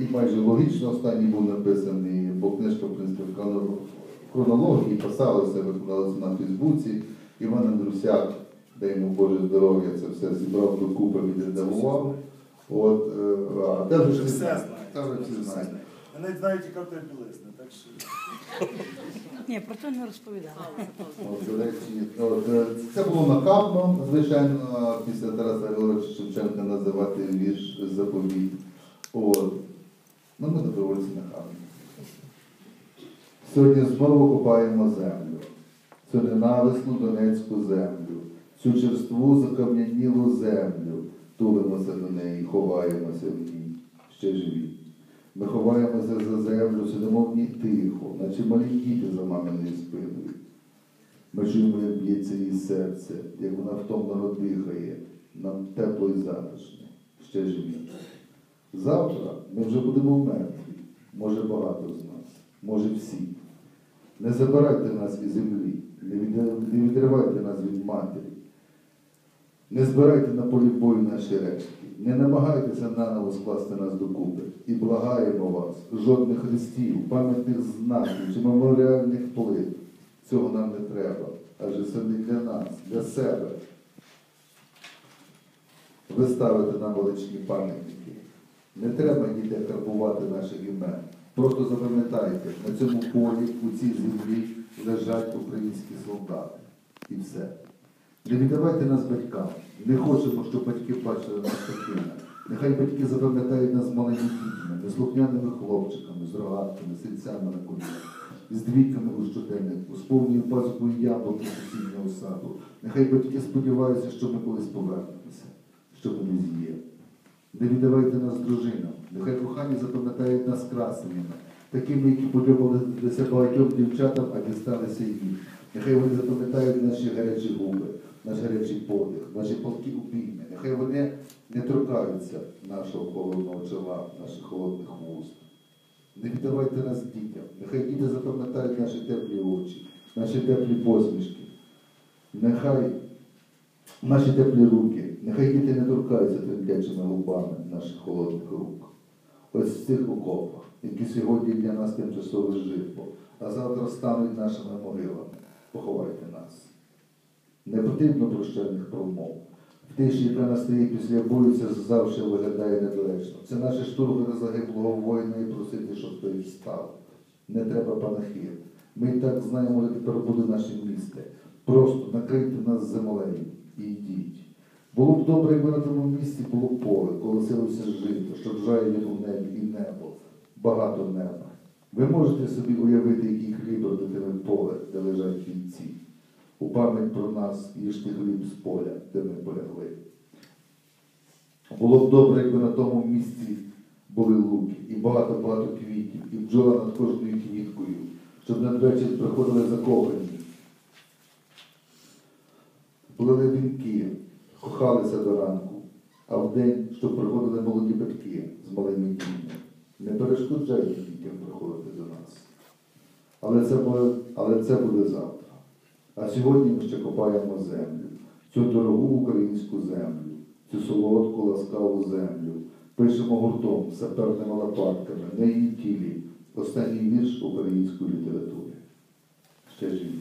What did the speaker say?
який майже логічно останній був написаний, бо книжка, в принципі, в хронології писалася, викладалася на Фейсбуці. Іван Андрусяк, дай йому Боже здоров'я, це все зібрав докупи, відредагував. От, е, а те вже всі все знають. знають. Знають. знають. Навіть знаю, яка тебе білизна, так що. Ні, про це не до от, е, Це було нахабно, звичайно, після Тараса Григоровича Шевченка називати вірш заповіт. От. Ну, ми добровольці нахабні. Сьогодні знову копаємо землю, цю ненависну Донецьку землю, цю черству закам'янілу землю, тулимося до неї, ховаємося в ній, ще живі. Ми ховаємося за землю, сидимо в ній тихо, наче малі діти за маминою спиною. Ми чуємо, як б'ється її серце, як вона втомлено дихає, нам тепло і затишно, ще живі. Завтра ми вже будемо мертві, може багато з нас, може всі. Не забирайте нас із землі, не відривайте нас від матері. Не збирайте на полі бою наші рештки, не намагайтеся наново скласти нас докупи. І благаємо вас, жодних хрестів, пам'ятних знаків чи меморіальних плит. Цього нам не треба, адже це не для нас, для себе. Ви ставите нам величні пам'ятники. Не треба ніде карбувати наших імен. Просто запам'ятайте, на цьому полі, у цій землі лежать українські солдати. І все. Не віддавайте нас батькам. Не хочемо, щоб батьки бачили нас такими. Нехай батьки запам'ятають нас малими дітьми, неслухняними хлопчиками, з рогатками, сільцями на колінах, з двійками у щоденнику, з повною пазухою яблук із сусіднього саду. Нехай батьки сподіваються, що ми колись повернемося, що ми не з'є. Не віддавайте нас дружинам, нехай кохані запам'ятають нас красеними, такими, які подобалися багатьом дівчатам, а дісталися їм. Нехай вони запам'ятають наші гарячі губи, наш гарячий подих, наші палки упійми. Нехай вони не торкаються нашого холодного чола, наших холодних вуст. Не віддавайте нас дітям, нехай діти запам'ятають наші теплі очі, наші теплі посмішки. Нехай наші теплі руки, нехай діти не торкаються тремтячими губами наших холодних рук. Ось в цих окопах, які сьогодні для нас тимчасове житло, а завтра стануть нашими могилами. Поховайте нас. Не потрібно прощальних промов. В тиші, яка настає після бою, це завжди виглядає недоречно. Це наші штурми загиблого воїна і просити, щоб той встав. Не треба панахид. Ми і так знаємо, де тепер буде наше місце. Просто накрийте нас землею і йдіть. Було б добре, якби на тому місці було поле, колосилося жито, що джає в небі і небо, багато неба. Ви можете собі уявити, який хліб родитиме поле, де лежать вінці. У пам'ять про нас їжте хліб з поля, де ми полягли. Було б добре, якби на тому місці були луки, і багато-багато квітів, і бджола над кожною квіткою, щоб надвечір приходили закохані, плели вінки, кохалися до ранку, а вдень, щоб приходили молоді батьки з малими дітьми. Не перешкоджайте дітям приходити до нас. Але це буде, але це буде завтра. А сьогодні ми ще копаємо землю, цю дорогу українську землю, цю солодку ласкаву землю. Пишемо гуртом, саперними лопатками, на її тілі. Останній вірш української літератури. Ще живі.